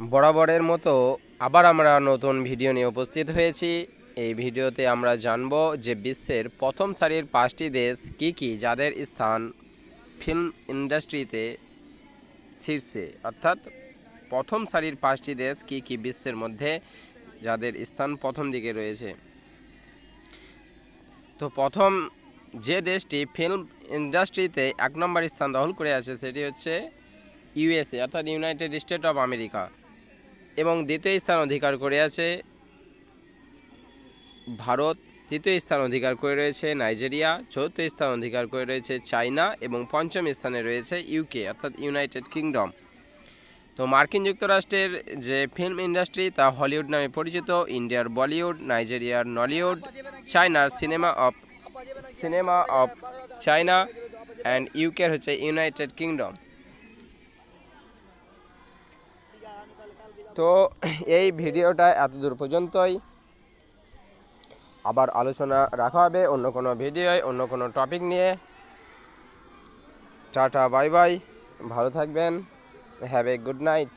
বরাবরের মতো আবার আমরা নতুন ভিডিও নিয়ে উপস্থিত হয়েছি। এই ভিডিওতে আমরা জানব যে বিশ্বের প্রথম সারির পাঁচটি দেশ কি কি যাদের স্থান ফিল্ম ইন্ডাস্ট্রিতে শীর্ষে। অর্থাৎ প্রথম সারির পাঁচটি দেশ কি কি বিশ্বের মধ্যে যাদের স্থান প্রথম দিকে রয়েছে। তো প্রথম যে দেশটি ফিল্ম ইন্ডাস্ট্রিতে এক নম্বর স্থান দখল করে আছে সেটি হচ্ছে ইউএসএ, অর্থাৎ ইউনাইটেড স্টেট অফ আমেরিকা। এবং দ্বিতীয় স্থান অধিকার করে আছে ভারত, তৃতীয় স্থান অধিকার করে রয়েছে নাইজেরিয়া, চতুর্থ স্থান অধিকার করে রয়েছে চায়না এবং পঞ্চম স্থানে রয়েছে ইউকে, অর্থাৎ ইউনাইটেড কিংডম। তো মার্কিন যুক্তরাষ্ট্রের যে ফিল্ম ইন্ডাস্ট্রি, তা হলিউড নামে পরিচিত, ইন্ডিয়ার বলিউড, নাইজেরিয়ার নলিউড চায়নার cinema of cinema of China and ইউকের হচ্ছে ইউনাইটেড কিংডম। তো এই ভিডিওটা এত দূর পর্যন্তই। আবার আলোচনা রাখা হবে অন্য কোনো ভিডিওয়, অন্য কোনো টপিক নিয়ে। Tata, bye bye. ভালো থাকবেন। Have a good night